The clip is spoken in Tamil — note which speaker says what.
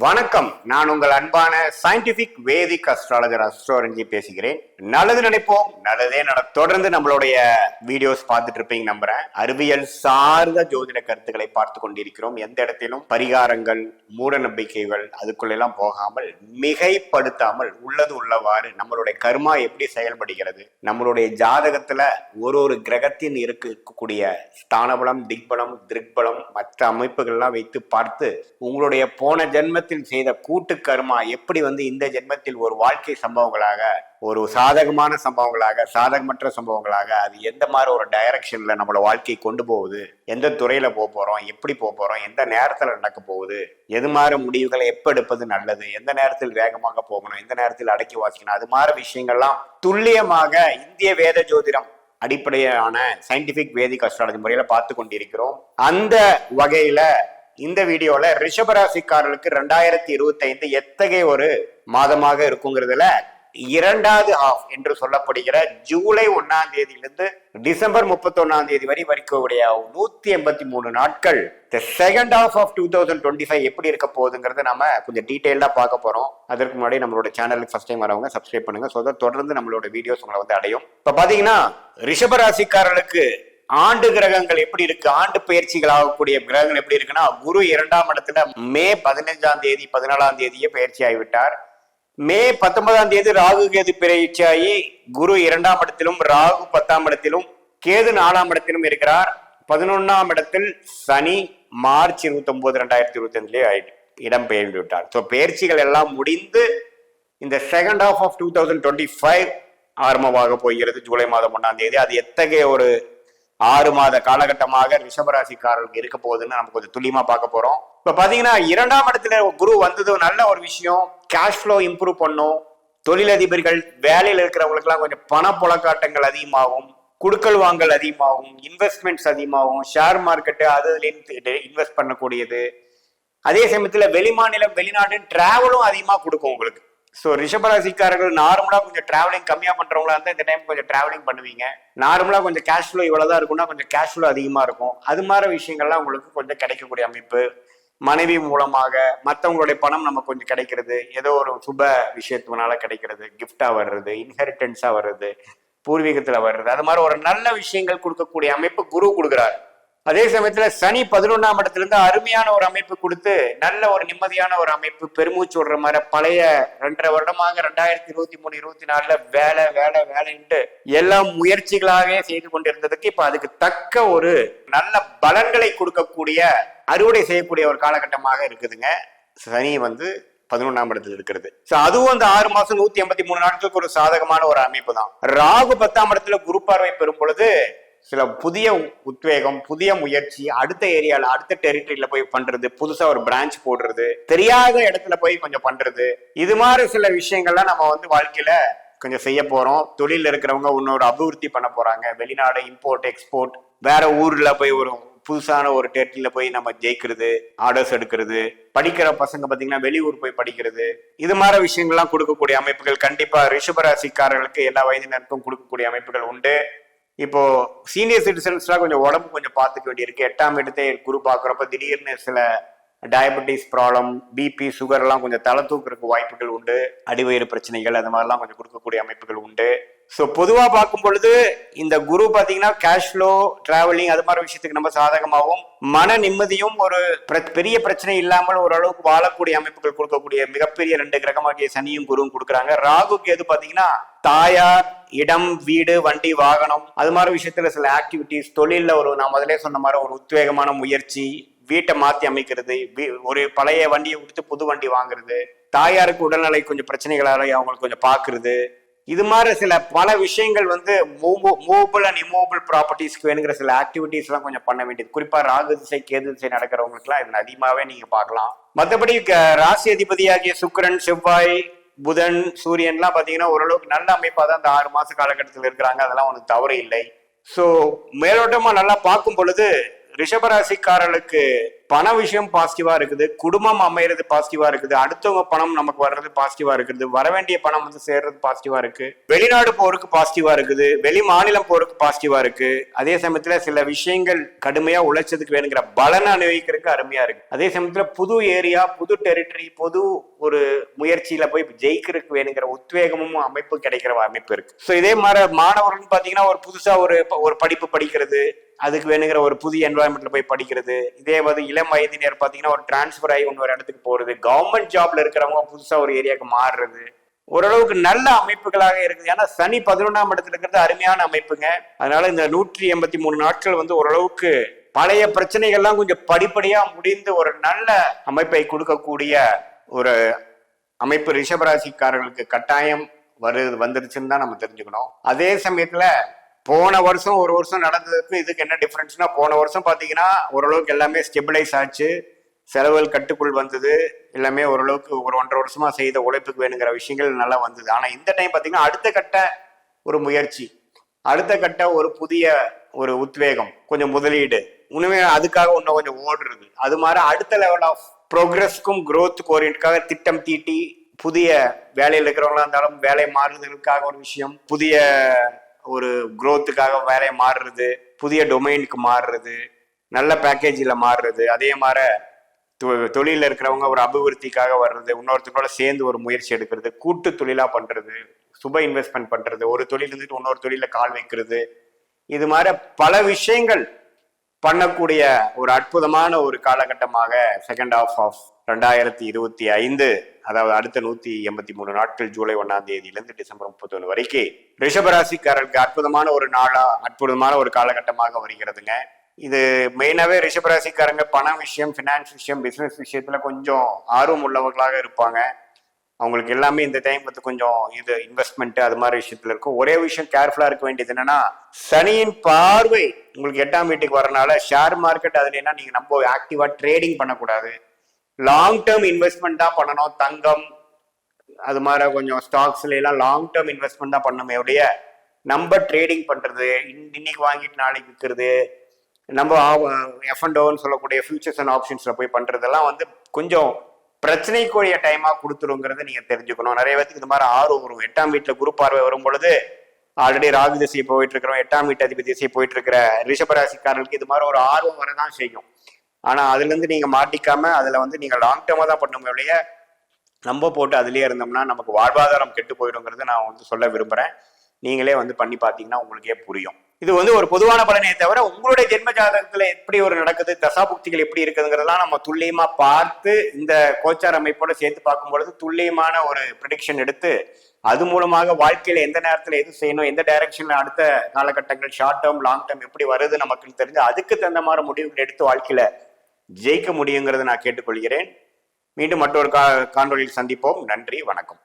Speaker 1: வணக்கம். நான் உங்கள் அன்பான சயின்டிபிக் வேதிக் அஸ்ட்ராலஜர் அஸ்ட்ரோரஞ்சி பேசுகிறேன். நல்லது நினைப்போம். நல்லதே நட தொடர்ந்து நம்மளுடைய வீடியோஸ் பார்த்துட்டு இருப்பீங்க நம்புறேன். அறிவியல் சார்ந்த ஜோதிட கருத்துக்களை பார்த்து கொண்டிருக்கிறோம். எந்த இடத்திலும் பரிகாரங்கள் மூட நம்பிக்கைகள் அதுக்குள்ளெல்லாம் போகாமல் மிகைப்படுத்தாமல் உள்ளது உள்ளவாறு நம்மளுடைய கர்மா எப்படி செயல்படுகிறது நம்மளுடைய ஜாதகத்துல ஒரு ஒரு கிரகத்தின் இருக்கக்கூடிய ஸ்தானபலம் திக்பலம் திருக்பலம் மற்ற அமைப்புகள்லாம் வைத்து பார்த்து உங்களுடைய போன ஜென்மத்தில் செய்த கூட்டு கர்மா எப்படி வந்து இந்த ஜென்மத்தில் ஒரு வாழ்க்கை சம்பவங்களாக ஒரு சா சாதகமான சம்பவங்களாக சாதகமற்ற சம்பவங்களாக அது எந்த மாதிரி ஒரு டைரக்ஷன்ல நம்மளோட வாழ்க்கை கொண்டு போகுது? எந்த துறையில போக போறோம்? எப்படி போக போறோம்? எந்த நேரத்துல நடக்க போகுது? எது மாதிரி முடிவுகளை எப்ப எடுப்பது நல்லது? எந்த நேரத்தில் வேகமாக போகணும்? எந்த நேரத்தில் அடக்கி வாசிக்கணும்? அது மாதிரி விஷயங்கள்லாம் துல்லியமாக இந்திய வேத ஜோதிடம் அடிப்படையான சயின்டிபிக் வேதிக் அஸ்ட்ராலஜி முறையில பார்த்து கொண்டிருக்கிறோம். அந்த வகையில இந்த வீடியோல ரிஷபராசிக்காரர்களுக்கு ரெண்டாயிரத்தி இருபத்தி ஐந்து எத்தகைய ஒரு மாதமாக இருக்குங்கிறதுல இரண்டாவது ஆஃப் என்று சொல்லப்படுகிற ஜூலை ஒன்னாம் தேதியிலிருந்து டிசம்பர் முப்பத்தி ஒன்னாம் தேதி வரை வரைக்கக்கூடிய நூத்தி எண்பத்தி மூணு நாட்கள். The second half of two thousand twenty five எப்படி இருக்க போகுதுங்கிறத நம்ம கொஞ்சம் டீட்டெயிலாக பார்க்க போறோம். அதற்கு முன்னாடி நம்மளோட சேனலுக்கு ஃபர்ஸ்ட் டைம் வரவங்க சப்ஸ்கிரைப் பண்ணுங்க. ஸோ தொடர்ந்து நம்மளோட வீடியோஸ் உங்களை வந்து அடையும். இப்போ பார்த்தீங்கன்னா ரிஷபராசிக்காரர்களுக்கு ஆண்டு கிரகங்கள் எப்படி இருக்கு? ஆண்டு பயிற்சிகள் ஆகக்கூடிய கிரகங்கள் எப்படி இருக்குன்னா குரு இரண்டாம் இடத்துல மே பதினைஞ்சாம் தேதி பதினாலாம் தேதியே பயிற்சி ஆகிவிட்டார். மே பத்தொன்பதாம் தேதி ராகு கேது பயிற்சியாகி குரு இரண்டாம் இடத்திலும் ராகு பத்தாம் இடத்திலும் கேது நாலாம் இடத்திலும் இருக்கிறார். பதினொன்னாம் இடத்தில் சனி மார்ச் இருபத்தி ஒன்பது ரெண்டாயிரத்தி இருபத்தி அஞ்சுலேயே இடம் பெயர்ந்து விட்டார். ஸோ பயிற்சிகள் எல்லாம் முடிந்து இந்த second half of two thousand twenty five ஆரம்பமாக போகிறது ஜூலை மாதம் ஒன்றாம் தேதி. அது எத்தகைய ஒரு ஆறு மாத காலகட்டமாக ரிஷபராசிக்காரர்களுக்கு இருக்க போகுதுன்னு நம்ம கொஞ்சம் துல்லியமா பார்க்க போறோம். இப்ப பாத்தீங்கன்னா இரண்டாம் இடத்துல குரு வந்தது நல்ல ஒரு விஷயம். கேஷ் ஃப்ளோ இம்ப்ரூவ் பண்ணும். தொழிலதிபர்கள் வேலையில் இருக்கிறவங்களுக்குலாம் கொஞ்சம் பணப்புழக்காட்டங்கள் அதிகமாகும். குடுக்கல் வாங்கல் அதிகமாகும். இன்வெஸ்ட்மெண்ட்ஸ் அதிகமாகும். ஷேர் மார்க்கெட்டு அதுலேருந்து இன்வெஸ்ட் பண்ணக்கூடியது. அதே சமயத்தில் வெளிமாநிலம் வெளிநாட்டு டிராவலும் அதிகமாக கொடுக்கும் உங்களுக்கு. ஸோ ரிஷபராசிக்காரர்கள் நார்மலாக கொஞ்சம் டிராவலிங் கம்மியாக பண்ணுறவங்களா இருந்தால் இந்த டைம் கொஞ்சம் டிராவலிங் பண்ணுவீங்க. நார்மலாக கொஞ்சம் கேஷ் ஃப்ளோ இவ்வளவுதான் இருக்கும்னா கொஞ்சம் கேஷ் ஃப்ளோ அதிகமாக இருக்கும். அது மாதிரி விஷயங்கள்லாம் உங்களுக்கு கொஞ்சம் கிடைக்கக்கூடிய அமைப்பு. மனைவி மூலமாக மற்றவங்களுடைய பணம் நமக்கு கொஞ்சம் கிடைக்கிறது. ஏதோ ஒரு சுப விஷயத்தினால கிடைக்கிறது. கிஃப்டா வர்றது இன்ஹெரிட்டன்ஸா வர்றது பூர்வீகத்துல வர்றது. அது மாதிரி ஒரு நல்ல விஷயங்கள் கொடுக்கக்கூடிய அமைப்பு குரு கொடுக்குறாரு. அதே சமயத்துல சனி பதினொன்னாம் இடத்துல இருந்து அருமையான ஒரு அமைப்பு கொடுத்து நல்ல ஒரு நிம்மதியான ஒரு அமைப்பு பெருமூச்சு விடுற மாதிரி பழைய ரெண்டரை வருடமாக ரெண்டாயிரத்தி இருபத்தி மூணு இருபத்தி நாலுல வேலை வேலை வேலைன்ட்டு எல்லாம் முயற்சிகளாகவே செய்து கொண்டிருந்ததுக்கு இப்ப அதுக்கு தக்க ஒரு நல்ல பலன்களை கொடுக்கக்கூடிய அறுவடை செய்யக்கூடிய ஒரு காலகட்டமாக இருக்குதுங்க. சனி வந்து பதினொன்றாம் இடத்துல இருக்கிறது. சோ அதுவும் அந்த ஆறு மாசம் நூத்தி எண்பத்தி மூணு நாட்களுக்கு ஒரு சாதகமான ஒரு அமைப்பு தான் ராகு பத்தாம் இடத்துல குரு பார்வை பெறும் பொழுது சில புதிய உத்வேகம் புதிய முயற்சி அடுத்த ஏரியால அடுத்த டெரிட்டரியில போய் பண்றது புதுசா ஒரு பிரான்ச் போடுறது தெரியாத இடத்துல போய் கொஞ்சம் பண்றது. இது மாதிரி சில விஷயங்கள்லாம் நம்ம வந்து வாழ்க்கையில கொஞ்சம் செய்ய போறோம். தொழில் இருக்கிறவங்க இன்னொரு அபிவிருத்தி பண்ண போறாங்க. வெளிநாடு இம்போர்ட் எக்ஸ்போர்ட் வேற ஊர்ல போய் ஒரு புதுசான ஒரு டெரிட்டரியில போய் நம்ம ஜெயிக்கிறது ஆர்டர்ஸ் எடுக்கிறது படிக்கிற பசங்க பாத்தீங்கன்னா வெளியூர் போய் படிக்கிறது. இது மாதிரி விஷயங்கள்லாம் கொடுக்கக்கூடிய அமைப்புகள் கண்டிப்பா ரிஷபராசிக்காரர்களுக்கு எல்லா வயதினருக்கும் கொடுக்கக்கூடிய அமைப்புகள் உண்டு. இப்போ சீனியர் சிட்டிசன்ஸ்லாம் கொஞ்சம் உடம்பு கொஞ்சம் பார்த்துக்க வேண்டியிருக்கு. எட்டாம் இடத்தை குரு பார்க்குறப்ப திடீர்னு சில டயபெட்டிஸ் ப்ராப்ளம் பிபி சுகர்லாம் கொஞ்சம் தலை தூக்குறதுக்கு வாய்ப்புகள் உண்டு. அடிவயிறு பிரச்சனைகள் அது மாதிரிலாம் கொஞ்சம் கொடுக்கக்கூடிய அமைப்புகள் உண்டு. ஸோ பொதுவாக பார்க்கும் பொழுது இந்த குரு பார்த்தீங்கன்னா கேஷ் ஃப்ளோ டிராவலிங் அது மாதிரி விஷயத்துக்கு நம்ம சாதகமாகவும் மன நிம்மதியும் ஒரு பெரிய பிரச்சனை இல்லாமல் ஓரளவுக்கு வாழக்கூடிய அமைப்புகள் கொடுக்கக்கூடிய மிகப்பெரிய ரெண்டு கிரகமாகிய சனியும் குருவும் கொடுக்குறாங்க. ராகுக்கு எது பார்த்தீங்கன்னா தாயார் இடம் வீடு வண்டி வாகனம் அது மாதிரி விஷயத்துல சில ஆக்டிவிட்டிஸ் தொழிலில் ஒரு நான் முதலே சொன்ன மாதிரி ஒரு உத்வேகமான முயற்சி வீட்டை மாற்றி அமைக்கிறது வீ- ஒரு பழைய வண்டியை கொடுத்து புது வண்டி வாங்குறது தாயாருக்கு உடல்நிலை கொஞ்சம் பிரச்சனைகளால அவங்களுக்கு கொஞ்சம் பார்க்கறது இது மாதிரி சில பல விஷயங்கள் வந்து மூவபிள் அண்ட் இம்மூவபிள் ப்ராப்பர்ட்டிஸ்க்கு வேணுங்கிற சில ஆக்டிவிட்டிஸ் எல்லாம் கொஞ்சம் பண்ண வேண்டியது. குறிப்பா ராகு திசை கேது திசை நடக்கிறவங்களுக்குலாம் இதில் அதிகமாவே நீங்க பார்க்கலாம். மற்றபடி ராசி அதிபதியாகிய சுக்கிரன் செவ்வாய் புதன் சூரியன்லாம் பாத்தீங்கன்னா ஓரளவுக்கு நல்ல அமைப்பா தான் இந்த ஆறு மாச காலகட்டத்தில் இருக்கிறாங்க. அதெல்லாம் ஒன்றும் தவறு இல்லை. ஸோ மேலோட்டமா நல்லா பார்க்கும் பொழுது ரிஷபராசிக்காரர்களுக்கு பண விஷயம் பாசிட்டிவா இருக்குது குடும்பம் அமையிறது பாசிட்டிவா இருக்குது அடுத்தவங்க பணம் நமக்கு வர்றது பாசிட்டிவா இருக்குது வர வேண்டிய பணம் வந்து சேர்றது பாசிட்டிவா இருக்கு வெளிநாடு போருக்கு பாசிட்டிவா இருக்குது வெளி மாநிலம் போருக்கு பாசிட்டிவா இருக்கு அதே சமயத்துல சில விஷயங்கள் கடுமையா உழைச்சதுக்கு வேணுங்கிற பலனை அனுபவிக்கிறதுக்கு அருமையா இருக்கு. அதே சமயத்துல புது ஏரியா புது டெரிட்டரி புது ஒரு முயற்சியில போய் ஜெயிக்கிறதுக்கு வேணுங்கிற உத்வேகமும் அமைப்பு கிடைக்கிற அமைப்பு இருக்கு. ஸோ இதே மாதிரி மாணவர்கள் பாத்தீங்கன்னா ஒரு புதுசா ஒரு ஒரு படிப்பு படிக்கிறது அதுக்கு வேணுங்கிற ஒரு புதிய என்வாயன்மெண்ட்ல போய் படிக்கிறது. இதே வந்து இளம் வயதினர் பாத்தீங்கன்னா ஒரு டிரான்ஸ்ஃபர் ஆகி இன்னொரு இடத்துக்கு போறது. கவர்மெண்ட் ஜாப்ல இருக்கிறவங்க புதுசா ஒரு ஏரியாவுக்கு மாறுறது. ஓரளவுக்கு நல்ல அமைப்புகளாக இருக்குது. ஏன்னா சனி பதினொன்றாம் இடத்துல இருக்கிறது அருமையான அமைப்புங்க. அதனால இந்த நூற்றி எண்பத்தி மூணு நாட்கள் வந்து ஓரளவுக்கு பழைய பிரச்சனைகள்லாம் கொஞ்சம் படிப்படியா முடிந்து ஒரு நல்ல அமைப்பை கொடுக்கக்கூடிய ஒரு அமைப்பு ரிஷபராசிக்காரர்களுக்கு கட்டாயம் வருது வந்துருச்சுன்னு தான் நம்ம தெரிஞ்சுக்கணும். அதே சமயத்துல போன வருஷம் ஒரு வருஷம் நடந்ததுக்கும் இதுக்கு என்ன டிஃப்ரென்ஸ்னா போன வருஷம் பார்த்தீங்கன்னா ஓரளவுக்கு எல்லாமே ஸ்டெபிளைஸ் ஆச்சு. செலவுகள் கட்டுக்குள் வந்தது. எல்லாமே ஓரளவுக்கு ஒரு ஒன்றரை வருஷமா செய்த உழைப்புக்கு வேணுங்கிற விஷயங்கள் நல்லா வந்தது. ஆனால் இந்த டைம் பார்த்தீங்கன்னா அடுத்த கட்ட ஒரு முயற்சி. அடுத்த கட்ட ஒரு புதிய ஒரு உத்வேகம் கொஞ்சம் முதலீடு. உண்மையா அதுக்காக இன்னும் கொஞ்சம் ஓடுறது. அது மாதிரி அடுத்த லெவல் ஆஃப் ப்ரோக்ரஸ்க்கும் க்ரோத் ஓரியன்ட்காக திட்டம் தீட்டி புதிய வேலையில் இருக்கிறவங்களா இருந்தாலும் வேலை மாறுதலுக்காக ஒரு விஷயம் புதிய ஒரு குரோத்துக்காக வேலையை மாறுறது புதிய டொமைனுக்கு மாறுறது நல்ல பேக்கேஜில் மாறுறது அதே மாதிரி தொ- இருக்கிறவங்க ஒரு அபிவிருத்திக்காக வர்றது இன்னொருத்தரோட சேர்ந்து ஒரு முயற்சி எடுக்கிறது கூட்டு தொழிலாக பண்ணுறது சுப இன்வெஸ்ட்மெண்ட் பண்ணுறது ஒரு தொழில் இருந்துட்டு இன்னொரு தொழிலில் கால் வைக்கிறது இது மாதிரி பல விஷயங்கள் பண்ணக்கூடிய ஒரு அற்புதமான ஒரு காலகட்டமாக செகண்ட் ஹாஃப் ஆஃப் ரெண்டாயிரத்தி இருபத்தி ஐந்து அதாவது அடுத்த நூத்தி எண்பத்தி மூணு நாட்கள் ஜூலை ஒன்னாம் தேதியிலிருந்து டிசம்பர் முப்பத்தொன்னு வரைக்கும் ரிஷபராசிக்காரர்களுக்கு அற்புதமான ஒரு நாளா அற்புதமான ஒரு காலகட்டமாக வருகிறதுங்க. இது மெயினாகவே ரிஷபராசிக்காரங்க பண விஷயம் ஃபினான்ஸ் விஷயம் பிசினஸ் விஷயத்துல கொஞ்சம் ஆர்வம் உள்ளவர்களாக இருப்பாங்க. அவங்களுக்கு எல்லாமே இந்த டைம் வந்து கொஞ்சம் இது இன்வெஸ்ட்மெண்ட் அது மாதிரி விஷயத்துல இருக்கும். ஒரே விஷயம் கேர்ஃபுல்லா இருக்க வேண்டியது என்னன்னா சனியின் பார்வை உங்களுக்கு எட்டாம் வீட்டுக்கு வரனால ஷேர் மார்க்கெட் அதுல என்ன நீங்க நம்ம ஆக்டிவா ட்ரேடிங் பண்ணக்கூடாது. லாங் டேர்ம் இன்வெஸ்ட்மெண்ட் தான் பண்ணணும். தங்கம் அது மாதிரி கொஞ்சம் ஸ்டாக்ஸ்ல எல்லாம் லாங் டேர்ம் இன்வெஸ்ட்மெண்ட் தான் பண்ணணுமே ஒழிய நம்ம ட்ரேடிங் பண்றது இன்- இன்னைக்கு வாங்கிட்டு நாளைக்கு விற்கிறது நம்ம எஃப் அண்ட் ஓன்னு சொல்லக்கூடிய ஃபியூச்சர்ஸ் அண்ட் ஆப்ஷன்ஸ்ல போய் பண்றதெல்லாம் வந்து கொஞ்சம் பிரச்சனைக்குரிய டைமா கொடுத்துருங்கிறத நீங்க தெரிஞ்சுக்கணும். நிறைய பேருக்கு இந்த மாதிரி ஆர்வம் வரும். எட்டாம் வீட்டுல குரு பார்வை வரும் பொழுது ஆல்ரெடி ராகு திசையை போயிட்டு இருக்கிறோம். எட்டாம் வீட்டு அதிபதி திசையை போயிட்டு இருக்கிற ரிஷபராசிக்காரர்களுக்கு இது மாதிரி ஒரு ஆர்வம் வரதான் செய்யும். ஆனா அதுல இருந்து நீங்க மாட்டிக்காம அதுல வந்து நீங்க லாங் டேர்மா தான் பண்ணணும் ஒழிய நம்ம போட்டு அதுலயே இருந்தோம்னா நமக்கு வாழ்வாதாரம் கெட்டு போயிடுங்கிறத நான் வந்து சொல்ல விரும்புறேன். நீங்களே வந்து பண்ணி பார்த்தீங்கன்னா உங்களுக்கே புரியும். இது வந்து ஒரு பொதுவான பலனே தவிர உங்களுடைய ஜென்ம ஜாதகத்துல எப்படி ஒரு நடக்குது தசாபுக்திகள் எப்படி இருக்குதுங்கிறதெல்லாம் நம்ம துல்லியமா பார்த்து இந்த கோச்சார் அமைப்போட சேர்த்து பார்க்கும் பொழுது துல்லியமான ஒரு ப்ரிடிக்ஷன் எடுத்து அது மூலமாக வாழ்க்கையில எந்த நேரத்துல எது செய்யணும் எந்த டைரக்ஷன்ல அடுத்த காலகட்டங்கள் ஷார்ட் டேர்ம் லாங் டேர்ம் எப்படி வருது நமக்கு தெரிஞ்சு அதுக்கு தகுந்த மாதிரி முடிவுகள் எடுத்து வாழ்க்கையில ஜெயிக்க முடியுங்கிறத நான் கேட்டுக்கொள்கிறேன். மீண்டும் மற்றொரு கா காணொலியில் சந்திப்போம். நன்றி வணக்கம்.